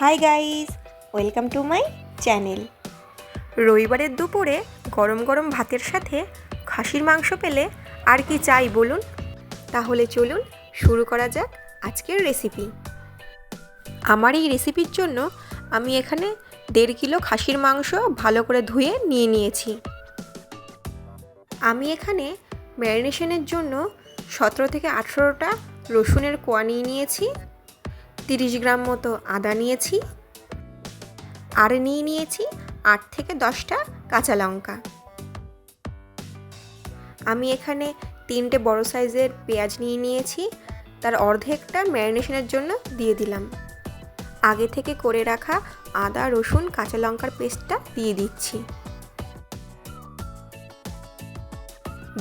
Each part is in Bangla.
Hi guys, welcome to my channel. রবিবারের দুপুরে গরম গরম ভাতের সাথে খাসির মাংস পেলে আর কি চাই বলুন? তাহলে চলুন শুরু করা যাক আজকের রেসিপি আমার এই রেসিপির জন্য আমি এখানে দেড় কিলো খাসির মাংস ভালো করে ধুয়ে নিয়ে নিয়েছি। আমি এখানে ম্যারিনেশনের জন্য সতেরো থেকে আঠেরোটা রসুনের কোয়া নিয়ে নিয়েছি। তিরিশ গ্রাম মতো আদা নিয়েছি। আর নিয়ে নিয়েছি আট থেকে দশটা কাঁচা লঙ্কা। আমি এখানে তিনটে বড় সাইজের পেঁয়াজ নিয়ে নিয়েছি। তার অর্ধেকটা ম্যারিনেশনের জন্য দিয়ে দিলাম। আগে থেকে করে রাখা আদা, রসুন, কাঁচা লঙ্কার পেস্টটা দিয়ে দিচ্ছি।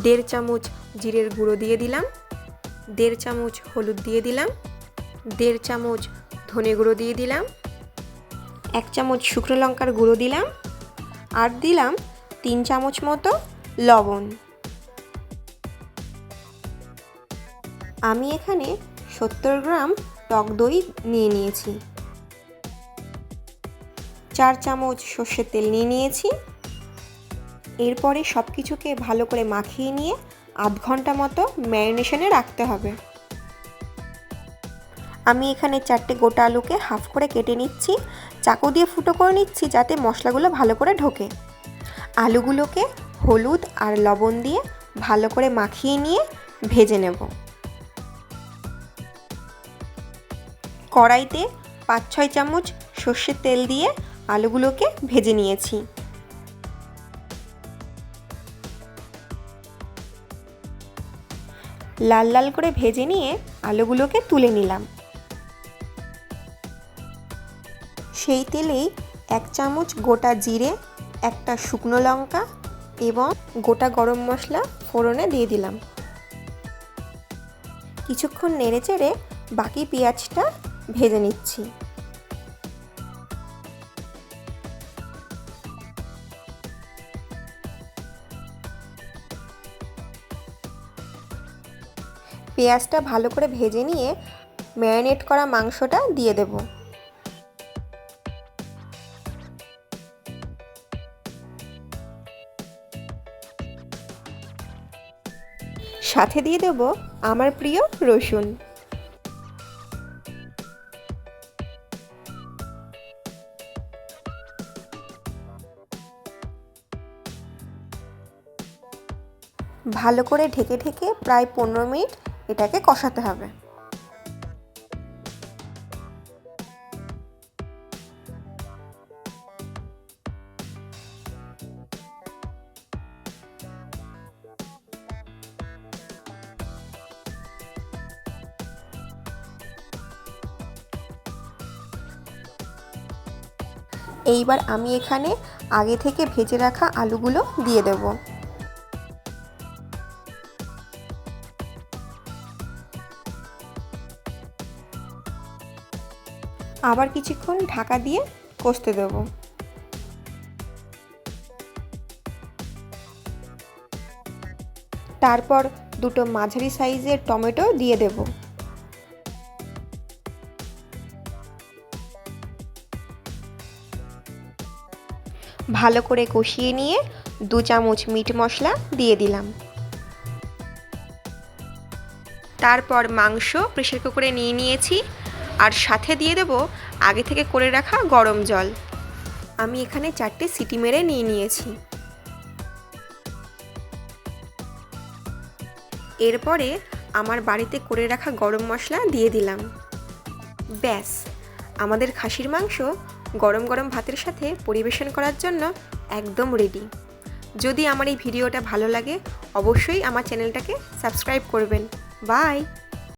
দেড় চামচ জিরের গুঁড়ো দিয়ে দিলাম। দেড় চামচ হলুদ দিয়ে দিলাম। দেড় চামচ ধনে গুঁড়ো দিয়ে দিলাম, এক চামচ শুকনো লঙ্কার গুঁড়ো দিলাম, আর দিলাম তিন চামচ মতো লবণ। আমি এখানে সত্তর গ্রাম টক দই নিয়ে নিয়েছি। চার চামচ সর্ষের তেল নিয়ে নিয়েছি। এরপরে সব কিছুকে ভালো করে মাখিয়ে নিয়ে আধ ঘণ্টা মতো ম্যারিনেশনে রাখতে হবে। আমি এখানে চারটে গোটা আলুকে হাফ করে কেটে নিচ্ছি, চাকু দিয়ে ফুটো করে নিচ্ছি যাতে মশলাগুলো ভালো করে ঢোকে। আলুগুলোকে হলুদ আর লবণ দিয়ে ভালো করে মাখিয়ে নিয়ে ভেজে নেব। কড়াইতে পাঁচ ছয় চামচ সর্ষের তেল দিয়ে আলুগুলোকে ভেজে নিয়েছি। লাল লাল করে ভেজে নিয়ে আলুগুলোকে তুলে নিলাম। সেই তেলেই এক চামচ গোটা জিরে, একটা শুকনো লঙ্কা এবং গোটা গরম মশলা ফোড়নে দিয়ে দিলাম। কিছুক্ষণ নেড়ে চেড়ে বাকি পেঁয়াজটা ভেজে নিচ্ছি। পেঁয়াজটা ভালো করে ভেজে নিয়ে ম্যারিনেট করা মাংসটা দিয়ে দেব। সাথে দিয়ে দেব আমার প্রিয় রসুন। ভালো করে ঢেকে ঢেকে প্রায় পনেরো মিনিট এটাকে কষাতে হবে। এইবার আমি এখানে আগে থেকে ভেজে রাখা আলুগুলো দিয়ে দেবো। আবার কিছুক্ষণ ঢাকা দিয়ে কষতে দেব। তারপর দুটো মাঝারি সাইজের টমেটো দিয়ে দেব। ভালো করে কষিয়ে নিয়ে দু চামচ মিট মশলা দিয়ে দিলাম। তারপর মাংস প্রেশার কুকারে নিয়ে নিয়েছি আর সাথে দিয়ে দেব আগে থেকে করে রাখা গরম জল। আমি এখানে চারটে সিটি মেরে নিয়ে নিয়েছি। এরপরে আমার বাড়িতে করে রাখা গরম মশলা দিয়ে দিলাম। ব্যাস, আমাদের খাসির মাংস গরম গরম ভাতের সাথে পরিবেশন করার জন্য একদম রেডি যদি আমার এই ভিডিওটা ভালো লাগে, অবশ্যই আমার চ্যানেলটাকে সাবস্ক্রাইব করবেন। বাই